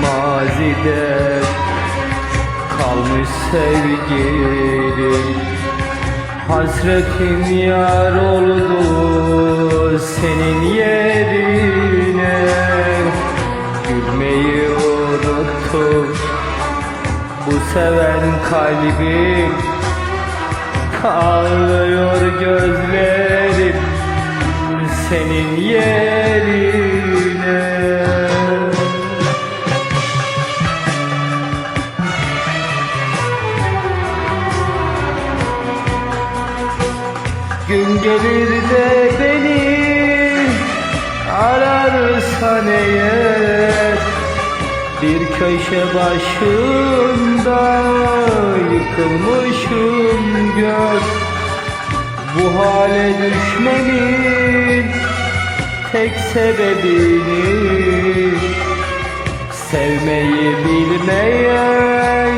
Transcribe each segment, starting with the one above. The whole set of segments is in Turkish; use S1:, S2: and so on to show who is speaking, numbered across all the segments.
S1: mazide kalmış sevgilim. Hasretim yar oldu senin yerine. Gülmeyi unuttum bu seven kalbim. Ağlıyor gözlerim senin yerine Gün gelir de beni ararsan eğer Bir köşe başında yıkılmışım gör. Bu hale düşmemin tek sebebini Sevmeyi bilmeyen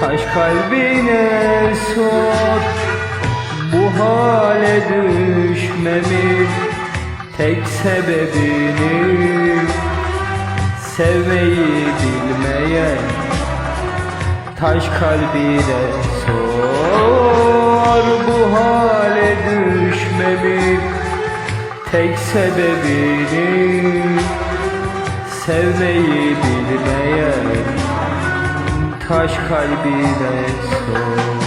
S1: taş kalbine sor hale düşmemin tek sebebini Sevmeyi bilmeyen taş kalbine sor Bu hale düşmemin tek sebebini Sevmeyi bilmeyen taş kalbine sor